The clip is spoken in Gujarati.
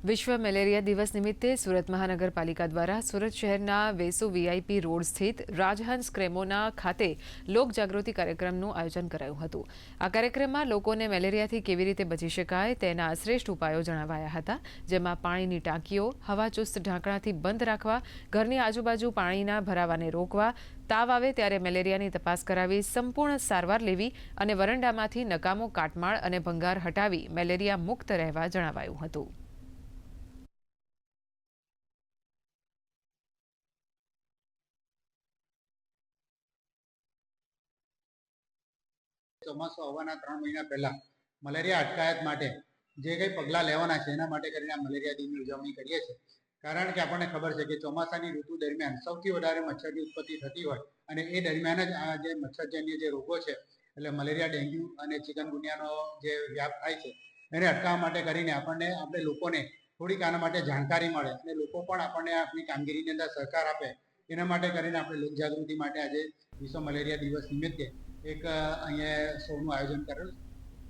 વિશ્વ મેલેરિયા દિવસ નિમિત્તે સુરત મહાનગરપાલિકા દ્વારા સુરત શહેરના વેસુ વીઆઈપી રોડ સ્થિત રાજહંસ ક્રેમોના ખાતે લોક જાગૃતિ કાર્યક્રમનું આયોજન કરાયું હતું. આ કાર્યક્રમમાં લોકોને મેલેરિયાથી કેવી રીતે બચી શકાય તેના શ્રેષ્ઠ ઉપાયો જણાવાયા હતા, જેમાં પાણીની ટાંકીઓ હવાચુસ્ત ઢાંકણાથી બંધ રાખવા, ઘરની આજુબાજુ પાણીના ભરાવાને રોકવા, તાવ આવે ત્યારે મેલેરિયાની તપાસ કરાવી સંપૂર્ણ સારવાર લેવી અને વરંડામાંથી નકામો કાટમાળ અને ભંગાર હટાવી મેલેરિયા મુક્ત રહેવા જણાવાયું હતું. ચોમાસું આવવાના ત્રણ મહિના પહેલા મલેરિયા અટકાયત માટે જે કંઈ પગલાં લેવાના છે, એના માટે કરીને આ મલેરિયા દિનની ઉજવણી કરીએ છીએ. કારણ કે આપણને ખબર છે કે ચોમાસાની ઋતુ દરમિયાન સૌથી વધારે મચ્છરની ઉત્પત્તિ થતી હોય અને એ દરમિયાન જ આ જે મચ્છરજન્ય જે રોગો છે, એટલે મલેરિયા, ડેન્ગ્યુ અને ચિકનગુનિયાનો જે વ્યાપ થાય છે, એને અટકાવવા માટે કરીને આપણને, આપણે લોકોને થોડીક આના માટે જાણકારી મળે અને લોકો પણ આપણને આપણી કામગીરીની અંદર સહકાર આપે. એના માટે કરીને આપણે લોકજાગૃતિ માટે આજે વિશ્વ મલેરિયા દિવસ નિમિત્તે એક અહીંયા શોનું આયોજન કરેલું.